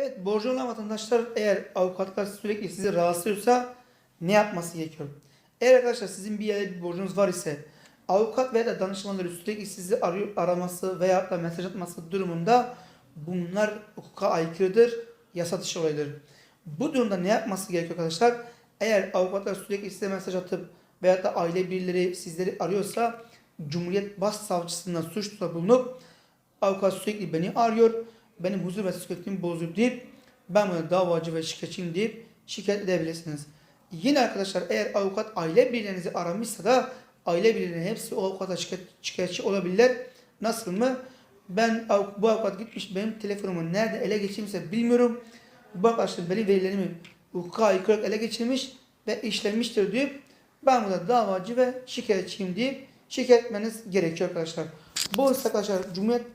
Evet borcu olan vatandaşlar eğer avukatlar sürekli sizi rahatsız ediyorsa ne yapması gerekiyor? Eğer arkadaşlar sizin bir yerde bir borcunuz var ise avukat veya da danışmanları sürekli sizi arıyor, araması veya da mesaj atması durumunda bunlar hukuka aykırıdır, yasa dışı olaydır. Bu durumda ne yapması gerekiyor arkadaşlar? Eğer avukatlar sürekli size mesaj atıp veya da aile birileri sizleri arıyorsa Cumhuriyet Başsavcısından suçluda bulunup avukat sürekli beni arıyor, benim huzur ve sükunetimi bozuyor deyip ben buna davacı ve şikayetçiyim deyip şikayet edebilirsiniz. Yine arkadaşlar eğer avukat aile bireylerinizi aramışsa da aile bireylerinin hepsi o avukata şikayet, şikayetçi olabilirler. Nasıl mı? Ben bu avukat gitmiş benim telefonumu nerede ele geçirmişse bilmiyorum. Bu arkadaşlar benim verilerimi hukuka aykırı ele geçirmiş ve işlemiştir deyip ben buna davacı ve şikayetçiyim deyip şikayet etmeniz gerekiyor arkadaşlar. Bu arkadaşlar Cumhuriyet